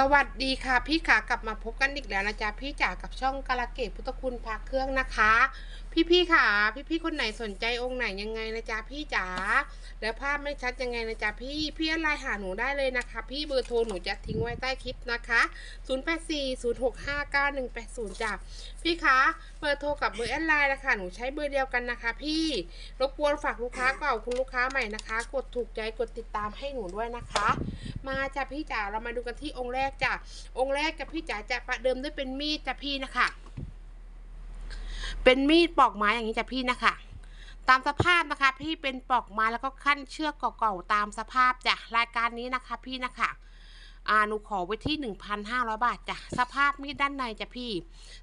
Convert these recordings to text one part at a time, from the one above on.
สวัสดีค่ะ พี่ขากลับมาพบกันอีกแล้วนะจ๊ะ พี่จ๋ากับช่องกาลเกตพุทธคุณพาเครื่องนะคะ พี่ๆค่ะ พี่ๆคนไหนสนใจองค์ไหนยังไงนะจ๊ะพี่จ๋าแล้วภาพไม่ชัดยังไงนะจ๊ะพี่พี่ไลน์หาหนูได้เลยนะคะ พี่เบอร์โทรหนูจะทิ้งไว้ใต้คลิปนะคะ0840659180จ้ะพี่คะเบอร์โทรกับเบอร์แอดไลน์นะคะหนูใช้เบอร์เดียวกันนะคะ พี่รบกวนฝากลูกค้าเก่าคุณลูกค้าใหม่นะคะ กดถูกใจกดติดตามให้หนูด้วยนะคะ มาจ้ะพี่จ๋าเรามาดูกันที่องค์แรกจ้ะองค์แรกจ้ะพี่จ๋าจะประเดิมด้วยเป็นมีดจ้ะพี่นะคะ เป็นมีดปอกไม้อย่างนี้จ้ะพี่นะคะ ตามสภาพนะคะ พี่เป็นปอกไม้แล้วก็ขั้นเชือกเก่าๆตามสภาพจ้ะรายการนี้นะคะ พี่นะคะ อ่าหนูขอไว้ที่ 1,500 บาทจ้ะสภาพมีดด้านในจ้ะพี่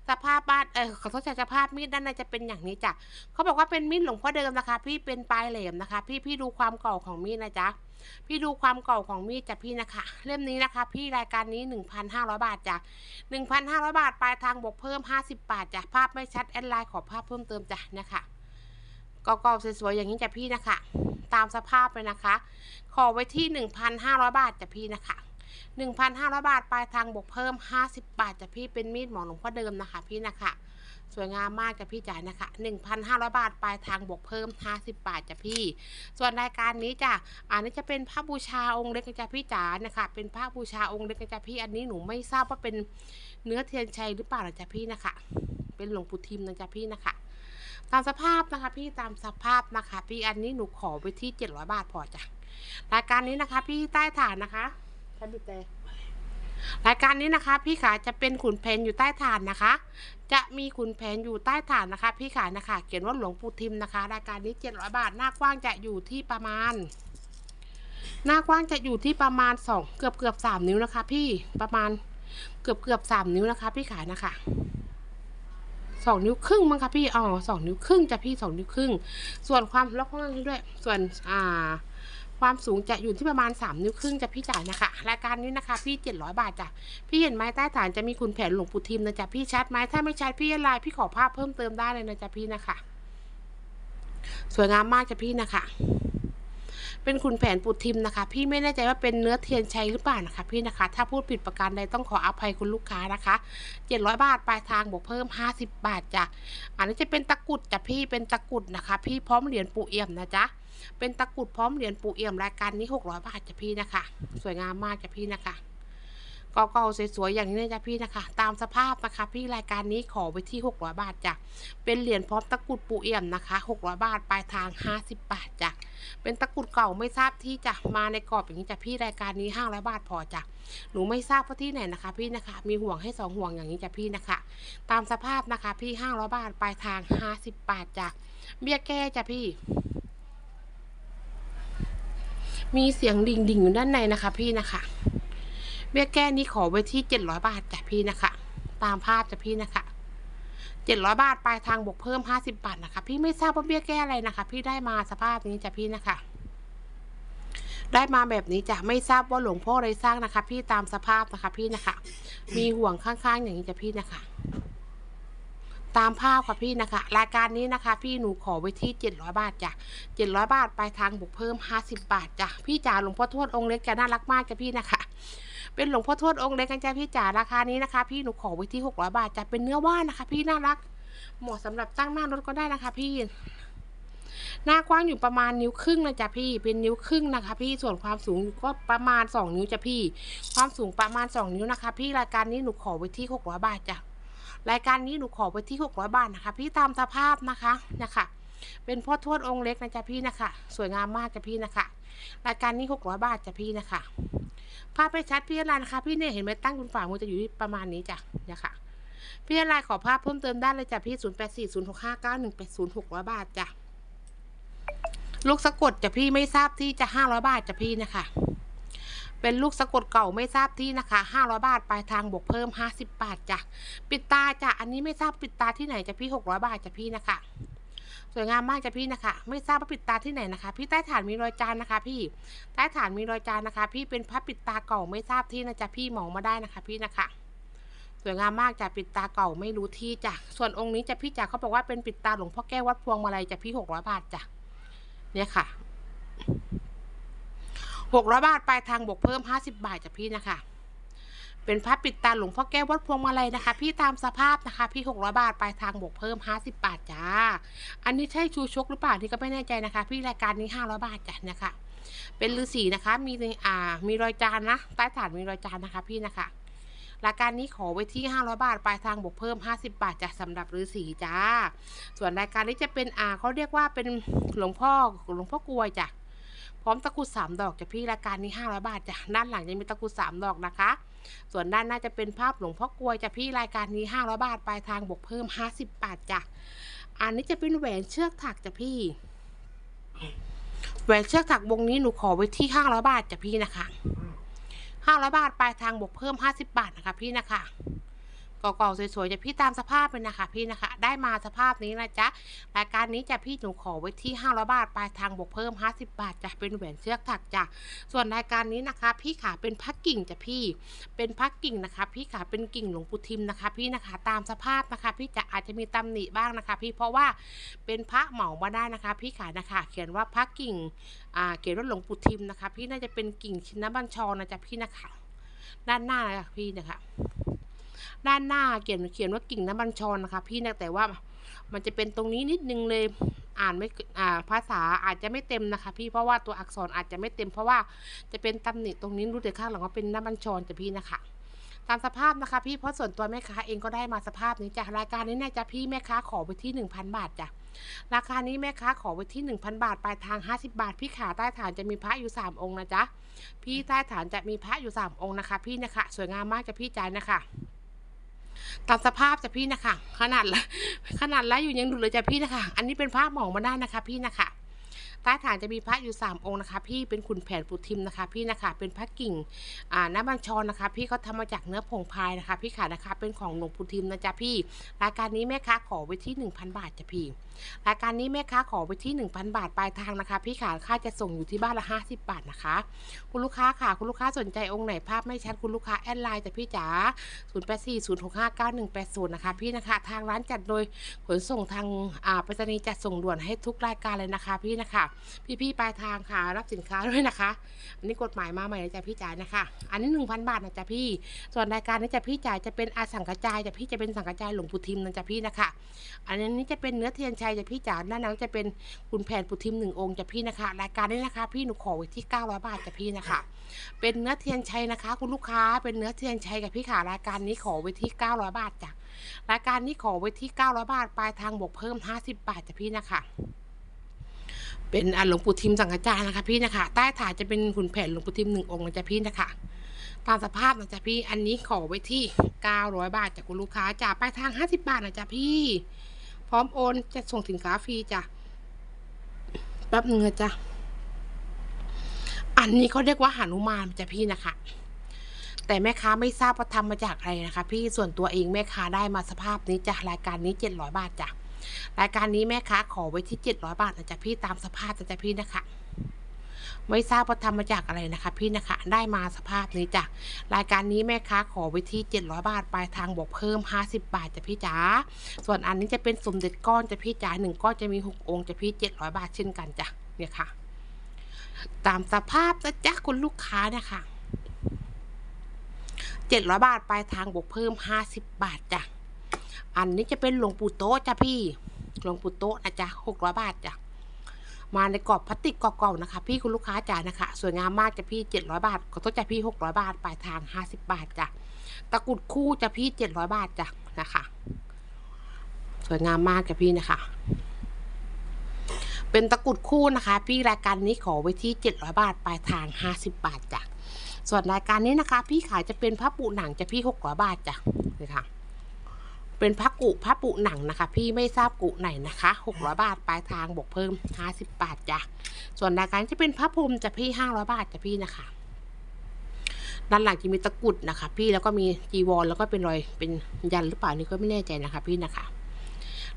สภาพบ้านเออขอโทษจ้ะสภาพมีดด้านในจะเป็นอย่างนี้จ้ะเขาบอกว่าเป็นมีดหลวงพ่อเดิมนะคะ พี่เป็นปลายแหลมนะคะ พี่พี่ดูความเก่าของมีดนะจ๊ะพี่ดูความเก่าของมีดจ้ะพี่นะคะ เล่มนี้นะคะ พี่รายการนี้ 1,500 บาทจ้ะ1,500 บาทปลายทางบวกเพิ่ม 50 บาทจ้ะภาพไม่ชัดแอดไลน์ขอภาพเพิ่มเติมจ้ะนะคะก็กสวยๆอย่างนี้จ้ะพี่นะคะ ตามสภาพเลยนะคะ ขอไว้ที่ 1,500 บาทจ้ะพี่นะคะ 1,500 บาทปลายทางบวกเพิ่ม 50 บาทจ้ะพี่เป็นมีดหมอหลวงพ่อเดิมนะคะ พี่นะคะ สวยงามมากจะพี่จ๋านะคะ 1,500 บาทปลายทางบวกเพิ่ม 50 บาทจะพี่ ส่วนรายการนี้จ้ะอันนี้จะเป็นพระบูชาองค์เล็กจะพี่จ๋านะคะ เป็นพระบูชาองค์เล็กจะพี่ อันนี้หนูไม่ทราบว่าเป็นเนื้อเทียนชัยหรือเปล่าจะพี่นะคะ เป็นหลวงปู่ทิมนะจะพี่นะคะตามสภาพนะคะพี่ตามสภาพนะคะ พี่อันนี้หนูขอไปที่ 700 บาทพอจ้ะรายการนี้นะคะ พี่ใต้ฐานนะคะ ใช้บิดแต่รายการนี้นะคะพี่ขาจะเป็นขุนแผนอยู่ใต้ฐานนะคะ จะมีขุนแผนอยู่ใต้ฐานนะคะ พี่ขานะคะ เขียนว่าหลวงปู่ทิมนะคะ รายการนี้700บาทหน้ากว้างจะอยู่ที่ประมาณ หน้ากว้างจะอยู่ที่ประมาณสองเกือบเกือบสามนิ้วนะคะ พี่ประมาณเกือบเกือบสามนิ้วนะคะ พี่ขายนะคะสองนิ้วครึ่งมั้งคะพี่อ๋อสองนิ้วครึ่งจะพี่สองนิ้วครึ่ง ส่วนความล็อกข้างล่างนี้ด้วย ส่วนอ่า ความสูงจะอยู่ที่ประมาณ 3 นิ้วครึ่งจะพี่จ่ายนะคะ รายการนี้นะคะพี่ 700 บาทจ้ะพี่เห็นไหมใต้ฐานจะมีคุณแผนหลวงปู่ทิมนะจ๊ะพี่ชัดไหมถ้าไม่ชัดพี่ไลน์พี่ขอภาพเพิ่มเติมได้เลยนะจ๊ะพี่นะคะ สวยงามมากจ้ะพี่นะคะเป็นคุณแผนปูทิมนะคะ พี่ไม่แน่ใจว่าเป็นเนื้อเทียนชัยหรือเปล่านะคะ พี่นะคะ ถ้าพูดผิดประการใดต้องขออภัยคุณลูกค้านะคะ700 บาทปลายทางบวกเพิ่ม 50 บาทจ้ะอันนี้จะเป็นตะกุดจ้ะพี่เป็นตะกุดนะคะ พี่พร้อมเหรียญปู่เอี่ยมนะจ๊ะ เป็นตะกรุดพร้อมเหรียญปูเอี่ยมรายการนี้ 600 บาทจ้ะพี่นะคะ สวยงามมากจ้ะพี่นะคะก็เก่าสวยๆอย่างนี้นะจ๊ะพี่นะคะ ตามสภาพนะคะพี่รายการนี้ขอไปที่ 600 บาทจ้ะเป็นเหรียญพร้อมตะกรุดปูเอี่ยมนะคะ 600 บาทปลายทาง 50 บาทจ้ะเป็นตะกรุดเก่าไม่ทราบที่จะมาในกรอบอย่างนี้จ้ะพี่รายการนี้ห้าร้อยบาทพอจ้ะหนูไม่ทราบว่าที่ไหนนะคะ พี่นะคะ มีห่วงให้สองห่วงอย่างนี้จ้ะพี่นะคะ ตามสภาพนะคะพี่ห้าร้อยบาทปลายทางห้าสิบบาทจ้ะเบี้ยแก้จ้ะพี่ มีเสียงดิ่งดิ่งอยู่ด้านในนะคะ พี่นะคะ เบี้ยแก้นี้ขอไว้ที่เจ็ดร้อยบาทจ้ะพี่นะคะ ตามภาพจ้ะพี่นะคะเจ็ดร้อยบาทปลายทางบวกเพิ่มห้าสิบบาทนะคะ พี่ไม่ทราบว่าเบี้ยแก้อะไรนะคะ พี่ได้มาสภาพนี้จ้ะพี่นะคะ ได้มาแบบนี้จ้ะไม่ทราบว่าหลวงพ่ออะไรสร้างนะคะ พี่ตามสภาพนะคะ พี่นะคะ มีห่วงข้างๆอย่างนี้จ้ะพี่นะคะ ตามภาพค่ะพี่นะคะ รายการนี้นะคะ พี่หนูขอไว้ที่เจ็ดร้อยบาทจ้ะเจ็ดร้อยบาท ไปทางบวกเพิ่มห้าสิบบาทจ้ะพี่จ๋าหลวงพ่อทวดองค์เล็กจะน่ารักมากจ้ะพี่นะคะ เป็นหลวงพ่อทวดองค์เล็กกันจ้ะพี่จ๋าราคานี้นะคะ พี่หนูขอไว้ที่หกร้อยบาทจะเป็นเนื้อว่านนะคะ พี่น่ารักเหมาะสำหรับตั้งหน้ารถก็ได้นะคะ พี่หน้ากว้างอยู่ประมาณนิ้วครึ่งนะจ๊ะพี่ เป็นนิ้วครึ่งนะคะ พี่ ส่วนความสูงก็ประมาณสองนิ้วจ้ะพี่ ความสูงประมาณสองนิ้วนะคะ พี่ รายการนี้หนูขอไว้ที่หกร้อยบาทจ้ะ รายการนี้หนูขอไว้ที่หกร้อยบาทนะคะ พี่ตามสภาพนะคะนะคะเป็นพ่อทวดองค์เล็กนะจ๊ะพี่นะคะสวยงามมากจ้ะพี่นะคะรายการนี้หกร้อยบาทจ้ะพี่นะคะภาพไปชัดพี่อะไรนะคะ พี่เนี่ยเห็นไหมตั้งคุณฝ่ามือจะอยู่ที่ประมาณนี้จ้ะนะคะพี่อะไรขอภาพเพิ่มเติมได้เลยจ้ะพี่ศูนย์แปดสี่ศูนย์หกห้าเก้าหนึ่งแปดศูนย์หกร้อยบาทจ้ะลูกสะกดจ้ะพี่ไม่ทราบที่จะห้าร้อยบาทจ้ะพี่นะคะ เป็นลูกสะกดเก่าไม่ทราบที่นะคะห้าร้อยบาทปลายทางบวกเพิ่มห้าสิบบาทจ้ะปิดตาจ้ะอันนี้ไม่ทราบปิดตาที่ไหนจ้ะพี่หกร้อยบาทจ้ะพี่นะคะ สวยงามมากจ้ะพี่นะคะ ไม่ทราบว่าปิดตาที่ไหนนะคะ พี่ใต้ฐานมีรอยจานนะคะ พี่ใต้ฐานมีรอยจานนะคะ พี่เป็นพระปิดตาเก่าไม่ทราบที่นะจ๊ะพี่มองมาได้นะคะ พี่นะคะสวยงามมากจ้ะปิดตาเก่าไม่รู้ที่จ้ะส่วนองค์นี้จ้ะพี่จ๋าเขาบอกว่าเป็นปิดตาหลวงพ่อแก้ววัดพวงมาลัยจ้ะพี่หกร้อยบาทจ้ะเนี่ยค่ะ หกร้อบาทปลายทางบวกเพิ่มห้าสิบาทจ้ะพี่นะคะ เป็นพระปิดตาหลวงพ่อแก้ววัดพวงมาลัยนะคะ พี่ตามสภาพนะคะ พี่ 600 บาทปลายทางบวกเพิ่ม 50 บาทจ้า อันนี้ใช่ชูชกหรือเปล่าที่ก็ไม่แน่ใจนะคะ พี่รายการนี้ 500 บาทจ้ะนะคะ เป็นฤาษีนะคะ มีอ่ามีรอยจานนะใต้ฐานมีรอยจานนะคะ พี่นะคะรายการนี้ขอไว้ที่ 500 บาท ปลายทางบวกเพิ่ม 50 บาทจ้ะสำหรับฤาษีจ้า ส่วนรายการนี้จะเป็นอ่าเขาเรียกว่าเป็นหลวงพ่อหลวงพ่อกลวยจ้ะ พร้อมตะกุดสามดอกจะพี่รายการนี้500บาทจ้ะด้านหลังจะมีตะกุดสามดอกนะคะ ส่วนด้านหน้าจะเป็นภาพหลวงพ่อกลวยจะพี่รายการนี้500บาทปลายทางบวกเพิ่ม50บบาทจ้ะอันนี้จะเป็นแหวนเชือกถักจ้ะพี่แหวนเชือกถักวงนี้หนูขอไว้ที่500บาทจ้ะพี่นะคะ500บาทปลายทางบวกเพิ่ม50บาทนะคะพี่นะคะ เก่าๆสวยๆจะพี่ตามสภาพเป็นนะคะ พี่นะคะ ได้มาสภาพนี้นะจ๊ะรายการนี้จะพี่หนูขอไว้ที่500บาทปลายทางบวกเพิ่ม50บาทจะเป็นแหวนเชือกถักจ้ะส่วนรายการนี้นะคะ พี่ขาเป็นพักกิ่งจ้ะพี่ เป็นพักกิ่งนะคะ พี่ขาเป็นกิ่งหลวงปู่ทิมนะคะ พี่นะคะ ตามสภาพนะคะ พี่จะอาจจะมีตำหนิบ้างนะคะ พี่เพราะว่าเป็นพระเหมามาได้นะคะ พี่ขานะคะ เขียนว่าพักกิ่งอ่าเขียนว่าหลวงปู่ทิมนะคะ พี่น่าจะเป็นกิ่งชินบัญชรนะจ๊ะพี่นะคะด้านหน้านะคะพี่นะคะ ด้านหน้าเขียนเขียนว่ากิ่งน้ำบัญชรนะคะ พี่นะแต่ว่ามันจะเป็นตรงนี้นิดนึงเลยอ่านไม่อ่าภาษาอาจจะไม่เต็มนะคะ พี่เพราะว่าตัวอักษรอาจจะไม่เต็มเพราะว่าจะเป็นตำหนิตรงนี้รู้แต่ข้างหลังว่าเป็นน้ำบัญชรจะพี่นะคะตามสภาพนะคะ พี่เพราะส่วนตัวแม่ค้าเองก็ได้มาสภาพนี้จ้ะรายการนี้เนี่ยจะพี่แม่ค้าขอไปที่ 1,000 บาทจ้ะราคานี้แม่ค้าขอไปที่ 1,000 บาท ปลายทาง 50 บาท พี่ขาใต้ฐานจะมีพระอยู่ 3 องค์นะจ๊ะ พี่ใต้ฐานจะมีพระอยู่ 3 องค์นะคะ พี่นะคะ สวยงามมากจ้ะพี่ใจนะคะ ตามสภาพจะพี่นะคะ ขนาดละขนาดละอยู่ยังดูเลยจะพี่นะคะ อันนี้เป็นภาพหมองมาได้นะคะพี่นะคะ ใต้ฐานจะมีพระอยู่ 3 องค์นะคะ พี่เป็นขุนแผนปุทิมนะคะ พี่นะคะเป็นพระกิ่งอ่าน้ำบัญชรนะคะ พี่เขาทำมาจากเนื้อผงพายนะคะ พี่ขานะคะเป็นของหลวงปูทิมนะจ๊ะพี่ รายการนี้แม่ค้าขอไว้ที่ 1,000 บาทจ้ะพี่รายการนี้แม่ค้าขอไว้ที่ 1,000 บาทปลายทางนะคะ พี่ขาค่าจะส่งอยู่ที่บ้านละ 50 บาทนะคะ คุณลูกค้าค่ะคุณลูกค้าสนใจองค์ไหนภาพไม่ชัดคุณลูกค้าแอดไลน์จ้ะพี่จ๋า0 8 4 0 6 5 9 1 8 0นะคะ พี่นะคะทางร้านจัดโดยขนส่งทางอ่าไปรษณีย์จัดส่งด่วนให้ทุกรายการเลยนะคะ พี่นะคะพี่ๆปลายทางค่ะ รับสินค้าด้วยนะคะ อันนี้กฎหมายมาใหม่นะจ๊ะพี่จ๋ายนะคะ อันนี้1,000บาทนะจ๊ะพี่ ส่วนรายการนี้จะพี่จ่ายจะเป็นอาสังกระจายจะพี่จะเป็นสังกระจายหลวงปู่ทิมนะจ๊ะพี่นะคะ อันนี้จะเป็นเนื้อเทียนชัยจะพี่จ๋าด้านนั้นจะเป็นคุณแผนปู่ทิมหนึ่งองค์จะพี่นะคะ รายการนี้นะคะ พี่หนูขอไว้ที่900บาทจะพี่นะคะ เป็นเนื้อเทียนชัยนะคะ คุณลูกค้า เป็นเนื้อเทียนชัยกับพี่ขารายการนี้ขอไว้ที่900บาทจ้ะรายการนี้ขอไว้ที่ 900 บาท ปลายทางบวกเพิ่ม 50 บาทจ้ะพี่นะคะ เป็นอ่าหลวงปู่ทิมสังฆจารนะคะพี่นะคะ ใต้ฐานจะเป็นขุนแผนหลวงปู่ทิมหนึ่งองค์นะจ๊ะพี่นะคะ ตามสภาพนะจ๊ะพี่ อันนี้ขอไว้ที่ 900 บาทจากคุณลูกค้าจ่าปลายทาง 50 บาทนะจ๊ะพี่ พร้อมโอนจะส่งสินค้าฟรีจ้ะ แป๊บนึงนะจ๊ะ อันนี้เขาเรียกว่าหานุมานจ้ะพี่นะคะแต่แม่ค้าไม่ทราบว่าทำมาจากอะไรนะคะ พี่ส่วนตัวเองแม่ค้าได้มาสภาพนี้จ้ะรายการนี้ 700 บาทจ้ะ รายการนี้แม่ค้าขอไว้ที่ 700 บาทนะจ๊ะพี่ตามสภาพนะจ๊ะพี่นะคะ ไม่ทราบว่าทำมาจากอะไรนะคะ พี่นะคะ ได้มาสภาพนี้จ้ะรายการนี้แม่ค้าขอไว้ที่ 700 บาทปลายทางบวกเพิ่ม 50 บาทจ้ะพี่จ๋าส่วนอันนี้จะเป็นสมเด็จก้อนจ้ะพี่จ๋าหนึ่งก้อนจะมี 6 องค์จ้ะพี่ 700 บาทเช่นกันจ้ะเนี่ยค่ะ ตามสภาพนะจ๊ะคุณลูกค้านี่ยค่ะ700 บาทปลายทางบวกเพิ่ม 50 บาทจ้ะ อันนี้จะเป็นหลวงปู่โต๊ะจ้ะพี่ หลวงปู่โต๊ะนะจ๊ะ600บาทจ้ะ มาในกรอบพลาสติกเก่าๆนะคะ พี่คุณลูกค้าจ๋านะคะ สวยงามมากจ้ะพี่700บาทขอโทษจ้ะพี่600บาท ปลายทาง50บาทจ้ะ ตะกุดคู่จ้ะพี่700บาทจ้ะนะคะ สวยงามมากจ้ะพี่นะคะเป็นตะกุดคู่นะคะ พี่รายการนี้ขอไว้ที่ 700 บาท ปลายทาง 50 บาทจ้ะส่วนรายการนี้นะคะ พี่ขายจะเป็นพระปุหนังจะพี่ 600 บาทจ้ะนี่ค่ะ เป็นพระกุพระปุหนังนะคะ พี่ไม่ทราบกุไหนนะคะ 600 บาทปลายทางบวกเพิ่ม 50 บาทจ้ะส่วนรายการจะเป็นพระพรมจะพี่ 500 บาทจะพี่นะคะ ด้านหลังจะมีตะกุดนะคะ พี่แล้วก็มีจีวรแล้วก็เป็นรอยเป็นยันหรือเปล่านี่ก็ไม่แน่ใจนะคะ พี่นะคะ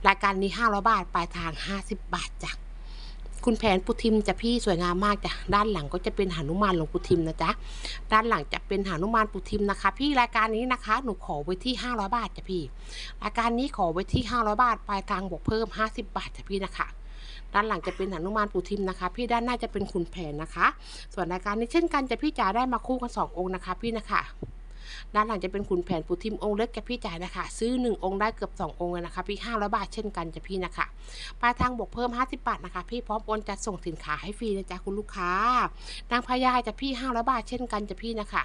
รายการนี้ 500 บาทปลายทาง 50 บาทจ้ะ คุณแผนปุทิมจะพี่สวยงามมากจ้ะด้านหลังก็จะเป็นหานุมานหลวงปุทิมนะจ๊ะด้านหลังจะเป็นหานุมานปุทิมนะคะ พี่รายการนี้นะคะ หนูขอไว้ที่ 500 บาทจ้ะพี่ รายการนี้ขอไว้ที่ 500 บาท ปลายทางบวกเพิ่ม 50 บาทจ้ะพี่นะคะด้านหลังจะเป็นหานุมานปุทิมนะคะ พี่ด้านหน้าจะเป็นขุนแผนนะคะ ส่วนรายการนี้เช่นกันจะพี่จ๋าได้มาคู่กันสององค์นะคะ พี่นะคะ ด้านหลังจะเป็นขุนแผนปูทิมองค์เล็กกับพี่จ่ายนะคะ ซื้อ 1 องค์ได้เกือบ 2 องค์เลยนะคะ พี่500บาทเช่นกันจะพี่นะคะปลายทางบวกเพิ่ม 50 บาทนะคะ พี่พร้อมโอนจะส่งสินค้าให้ฟรีนะจ๊ะคุณลูกค้านางพญาจะพี่500บาทเช่นกันจะพี่นะคะ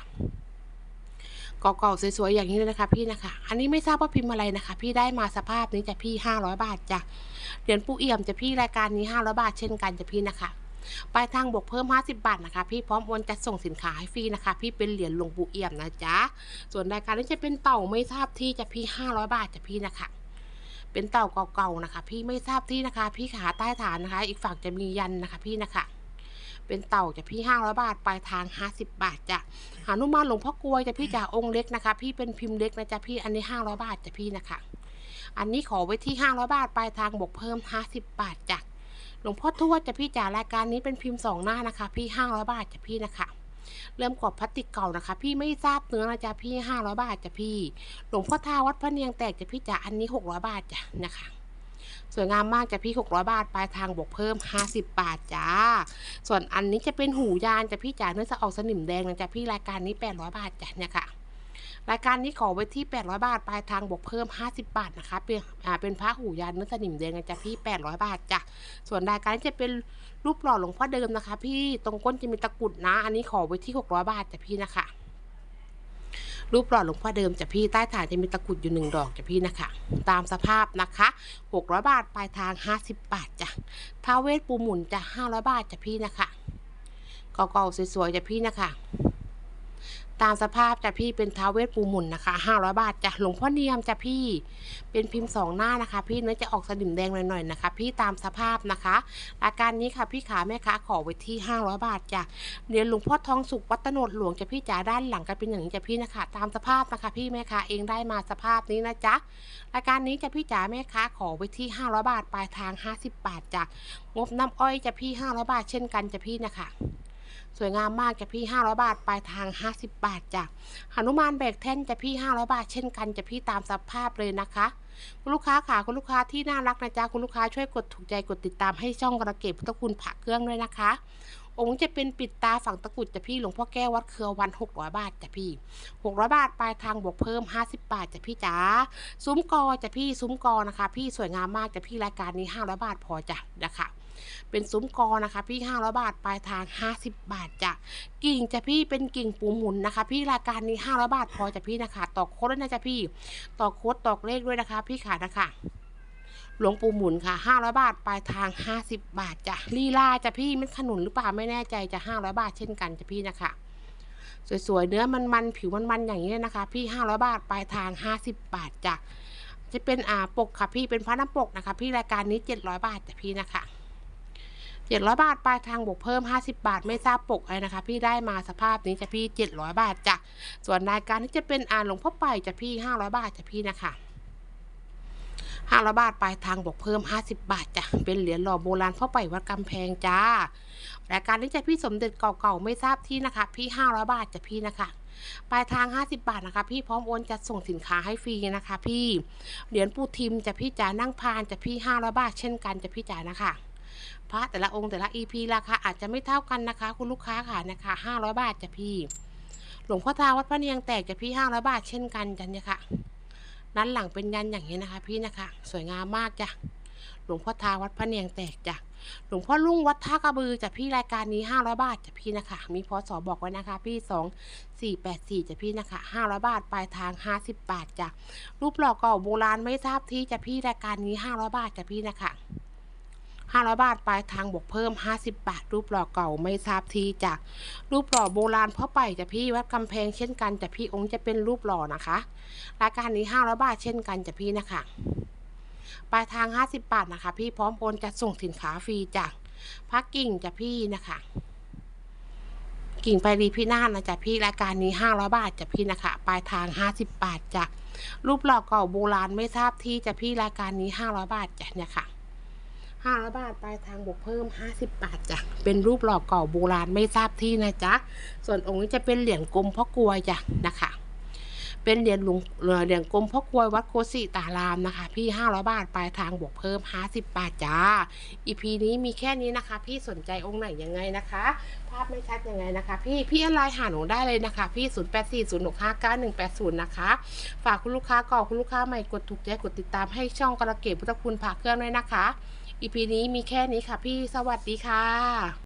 เก่าๆสวยๆอย่างนี้เลยนะคะพี่นะคะ อันนี้ไม่ทราบว่าพิมพ์อะไรนะคะ พี่ได้มาสภาพนี้จะพี่ 500 บาทจ้ะเหรียญปูเอี่ยมจะพี่รายการนี้ 500 บาทเช่นกันจะพี่นะคะ ปลายทางบวกเพิ่ม 50 บาทนะคะพี่พร้อมโอนจะส่งสินค้าให้ฟรีนะคะ พี่เป็นเหรียญหลวงปู่เอี่ยมนะจ๊ะส่วนรายการนี้จะเป็นเต่าไม่ทราบที่จะพี่ 500 บาทจะพี่นะคะเป็นเต่าเก่าๆนะคะ พี่ไม่ทราบที่นะคะ พี่ขาใต้ฐานนะคะ อีกฝั่งจะมียันนะคะ พี่นะคะเป็นเต่าจะพี่500บาทปลายทาง50บาทจ้ะหานุมานหลวงพ่อกลวยจะพี่จ่าองค์เล็กนะคะ พี่เป็นพิมพ์เล็กนะจ๊ะพี่อันนี้500บาทจะพี่นะคะ อันนี้ขอไว้ที่500บาทปลายทางบวกเพิ่ม50บาทจ้ะ หลวงพ่อทวดจะพี่จ๋ารายการนี้เป็นพิมพ์สองหน้านะคะ พี่ห้าร้อยบาทจะพี่นะคะ เริ่มกรอบพลาสติกเก่านะคะ พี่ไม่ทราบเนื้อนะจ๊ะพี่ห้าร้อยบาทจะพี่ หลวงพ่อทาวัดพระเนียงแตกจะพี่จ๋าอันนี้หกร้อยบาทจ้ะนะคะสวยงามมากจะพี่หกร้อยบาท ปลายทางบวกเพิ่มห้าสิบบาทจ้า ส่วนอันนี้จะเป็นหูยานจะพี่จ๋าเนื้อจะออกสนิมแดงนะจ๊ะพี่รายการนี้แปดร้อยบาทจ้ะเนี่ยค่ะ รายการนี้ขอไว้ที่ 800 บาท ปลายทางบวกเพิ่ม 50 บาทนะคะ เป็นอ่าเป็นพระหูยันเนื้อสนิมแดงนะจ๊ะพี่ 800 บาทจ้ะ ส่วนรายการจะเป็นรูปหล่อหลวงพ่อเดิมนะคะ พี่ตรงก้นจะมีตะกรุดนะ อันนี้ขอไว้ที่ 600 บาทจ้ะพี่นะคะ รูปหล่อหลวงพ่อเดิมจ้ะพี่ใต้ฐานจะมีตะกรุดอยู่หนึ่งดอกจ้ะพี่นะคะ ตามสภาพนะคะ 600 บาทปลายทาง 50 บาทจ้ะท้าวเวทปูหมุนจ้ะ500 บาทจ้ะพี่นะคะเก่าๆสวยๆจ้ะพี่นะคะ ตามสภาพจะพี่เป็นท้าเวทปูหมุนนะคะ500 บาทจะหลวงพ่อเนียมจะพี่ เป็นพิมพ์สองหน้านะคะ พี่เนื้อจะออกสนิมแดงหน่อยๆนะคะ พี่ตามสภาพนะคะรายการนี้ค่ะพี่ขาแม่ค้าขอไว้ที่ 500 บาทจ้ะเดี๋ยวหลวงพ่อทองสุกวัตโนดหลวงจะพี่จ๋าด้านหลังก็เป็นอย่างนี้จะพี่นะคะ ตามสภาพนะคะ พี่แม่ค้าเองได้มาสภาพนี้นะจ๊ะรายการนี้จะพี่จ๋าแม่ค้าขอไว้ที่ 500 บาทปลายทาง 50 บาทจ้ะงบน้ำอ้อยจะพี่ 500 บาทเช่นกันจะพี่นะคะ สวยงามมากจะพี่ 500 บาทปลายทาง 50 บาทจ้ะหนุมานแบกแท่นจะพี่ 500 บาท เช่นกันจะพี่ตามสภาพเลยนะคะ คุณลูกค้าค่ะคุณลูกค้าที่น่ารักนะจ๊ะคุณลูกค้าช่วยกดถูกใจกดติดตามให้ช่องกระเก็บพุทธคุณผักเครื่องด้วยนะคะองค์จะเป็นปิดตาฝั่งตะกุดจะพี่หลวงพ่อแก้ววัดเครือวัน 600 บาทจะพี่ 600 บาทปลายทางบวกเพิ่ม 50 บาทจะพี่จ๋าซุ้มกอจะพี่ซุ้มกอนะคะ พี่สวยงามมากจะพี่รายการนี้ 500 บาทพอจ้ะนะคะ เป็นซุ้มกอนะคะ พี่ 500 บาทปลายทาง 50 บาทจ้ะกิ่งจะพี่เป็นกิ่งปูหมุนนะคะ พี่รายการนี้ 500 บาทพอจะพี่นะคะต่อโค้ดด้วยนะจ๊ะพี่ต่อโค้ดตอกเลขด้วยนะคะ พี่ขานะคะหลวงปู่หมุนค่ะ 500 บาท ปลายทาง 50 บาทจ้ะลีลาจะพี่เม็ดขนุนหรือเปล่าไม่แน่ใจจะ500 บาทเช่นกันจ้ะพี่นะคะ สวยๆ เนื้อมันๆ ผิวมันๆ อย่างนี้นะคะ พี่ 500 บาท ปลายทาง 50 บาทจ้ะจะเป็นอ่าปกค่ะพี่เป็นพระน้ำปกนะคะ พี่รายการนี้ 700 บาทจ้ะพี่นะคะ 700 บาทปลายทางบวกเพิ่ม 50 บาทไม่ทราบปกอะไรนะคะ พี่ได้มาสภาพนี้จะพี่ 700 บาทจ้ะส่วนรายการนี้จะเป็นอ่าหลวงพ่อไปจะพี่ 500 บาทจะพี่นะคะ500บาทปลายทางบวกเพิ่ม50บาทจ้ะ เป็นเหรียญหล่อโบราณพ่อไปวัดกำแพงจ้ารายการนี้จะพี่สมเด็จเก่าๆไม่ทราบที่นะคะ พี่500บาทจะพี่นะคะปลายทาง 50 บาทนะคะ พี่พร้อมโอนจะส่งสินค้าให้ฟรีนะคะ พี่เหรียญปูทิมจะพี่จ๋านั่งพานจะพี่500บาทเช่นกันจะพี่จ๋านะคะ พระแต่ละองค์แต่ละ EP ราคาอาจจะไม่เท่ากันนะคะ คุณลูกค้าค่ะนะคะ500 บาทจะพี่ หลวงพ่อทาวัดพระเนียงแตกจะพี่500บาทเช่นกันจันเนี่ยค่ะด้านหลังเป็นยันอย่างนี้นะคะ พี่นะคะ สวยงามมากจ้ะหลวงพ่อทาวัดพระเนียงแตกจ้ะหลวงพ่อลุงวัดท่ากระบือจะพี่รายการนี้500บาทจะพี่นะคะ มีพศบอกไว้นะคะ พี่2 4 8 4จะพี่นะคะ500บาทปลายทาง 50 บาทจ้ะรูปหล่อเก่าโบราณไม่ทราบที่จะพี่รายการนี้500บาทจะพี่นะคะ 500 บาทปลายทางบวกเพิ่ม 50 บาท รูปหล่อเก่าไม่ทราบทีจ้ะรูปหล่อโบราณพ่อไปจะพี่วัดกำแพงเช่นกันจะพี่องค์จะเป็นรูปหล่อนะคะ รายการนี้ 500 บาทเช่นกันจะพี่นะคะปลายทาง 50 บาทนะคะ พี่พร้อมโอนจะส่งสินค้าฟรีจ้ะพักกิ่งจะพี่นะคะกิ่งไปรีพี่นาศนะจ๊ะพี่รายการนี้ 500 บาทจะพี่นะคะ ปลายทาง 50 บาทจ้ะรูปหล่อเก่าโบราณไม่ทราบที่จะพี่รายการนี้ 500 บาทจ้ะเนี่ยค่ะ 500บาทปลายทางบวกเพิ่ม 50 บาทจ้ะ เป็นรูปหล่อเก่าโบราณไม่ทราบที่นะจ๊ะ ส่วนองค์นี้จะเป็นเหรียญกลมพ่อกลวยจ้ะนะคะ เป็นเหรียญหลวงเหรียญกลมพ่อกลวยวัดโคสิตารามนะคะ พี่ 500 บาทปลายทางบวกเพิ่ม 50 บาทจ้า อีพีนี้มีแค่นี้นะคะ พี่สนใจองค์ไหนยังไงนะคะ ภาพไม่ชัดยังไงนะคะ พี่ พี่อะไรหาหนูได้เลยนะคะ พี่ 0840659180 นะคะ ฝากคุณลูกค้าก่อนคุณลูกค้าใหม่กดถูกใจกดติดตามให้ช่องกระเกตพุทธคุณผ่าเครื่องด้วยนะคะ อีพีนี้มีแค่นี้ค่ะพี่สวัสดีค่ะ